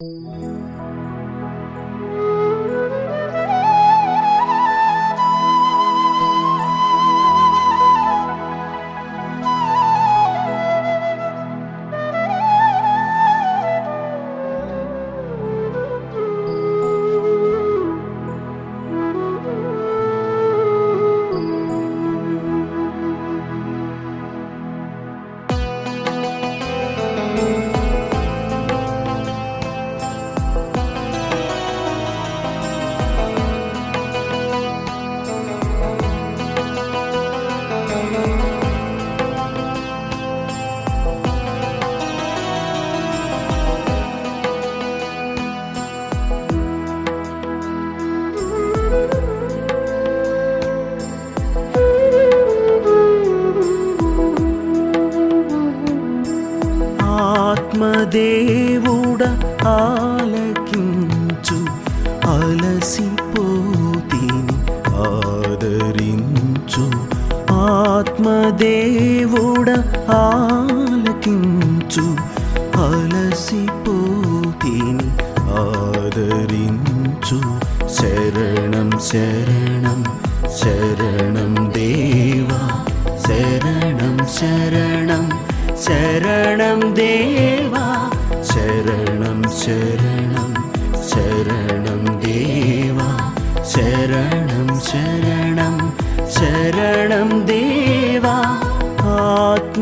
Música దేవుడ ఆలకించు. అలసిపోతిని ఆదరించు. ఆత్మదేవుడ ఆలకించు. అలసిపోతిని ఆదరించు. శరణం శరణం శరణం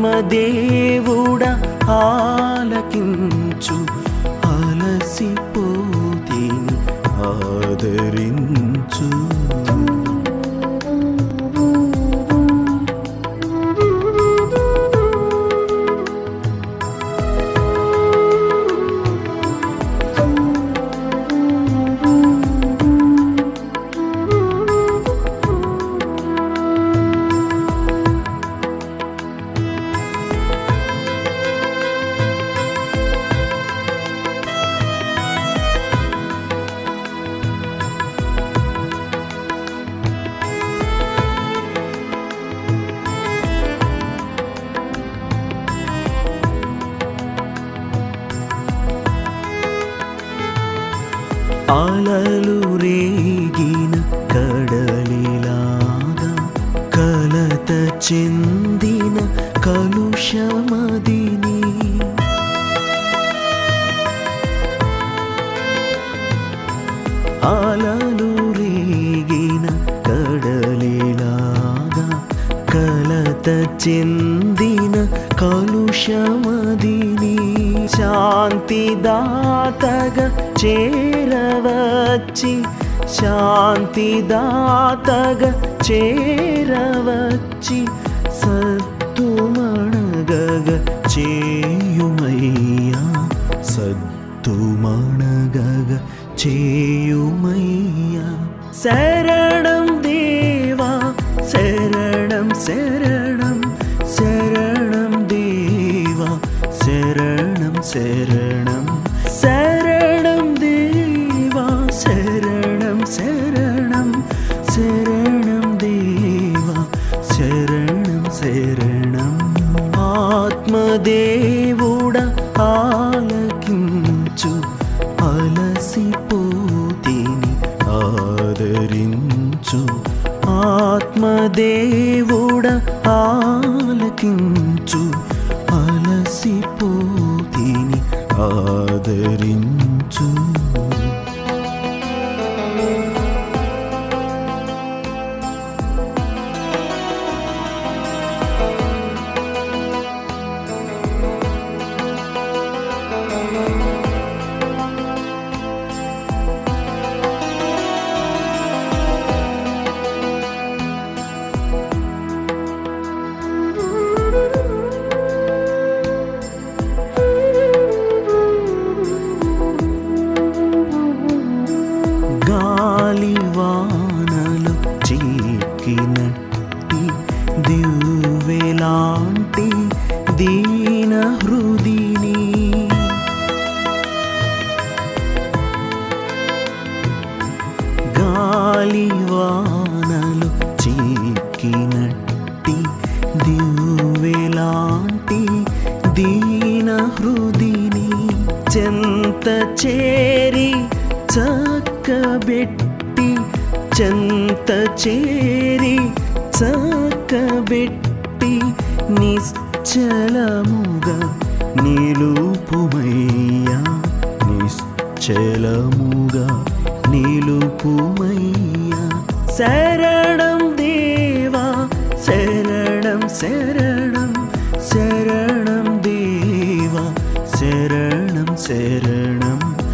ఆత్మదేవుడ ఆలకిం అలలు రేగిన కడలిలాగా కలత చెందిన కలుషమదిని. అలలు రేగిన కడలిలాగా కలత చెందిన కలు സന്തോഷമതിനി ശാന്തിദാതക ചേരവച്ചി ശാന്തിദാതക ചേരവച്ചി സത്തുമണഗ ചേ దేవుడ ఆలకించు అలసిపోతిని ఆదరించు. దివ్వెలాంటి దీన హృదిని గాలివానలు చీకినట్టి దివ్వెలాంటి దీన హృదిని చెంత చేరి చక్కబెట్టి చెంత చేరి చక్కబెట్టి నిశ్చలముగా నిలుపుమయ్యా. నిశ్చలముగా నిలుపుమయ్యా. శరణం దేవా శరణం శరణం శరణం దేవా. శరణం శరణం.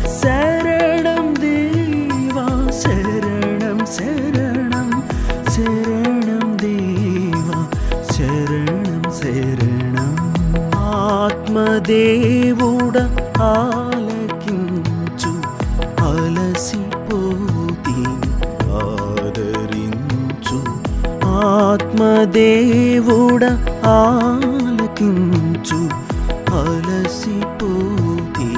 దేవుడ ఆలకించు అలసిపోతి ఆదరించు. ఆత్మదేవుడ ఆలకించు అలసిపోతి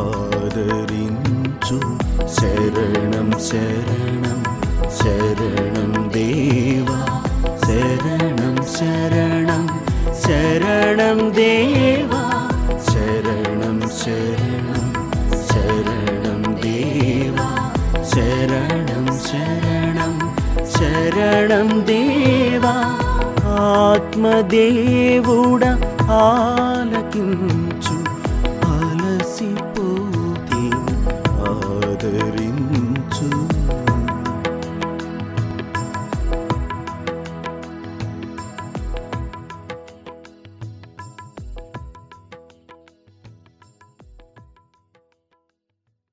ఆదరించు. శరణం శరణం శరణం దేవా శరణం శరణం. శరణం దేవా శరణం శరణం శరణం దేవా శరణం శరణం శరణం దేవా ఆత్మదేవుడ ఆలకించు అలసిపోతే ఆదరి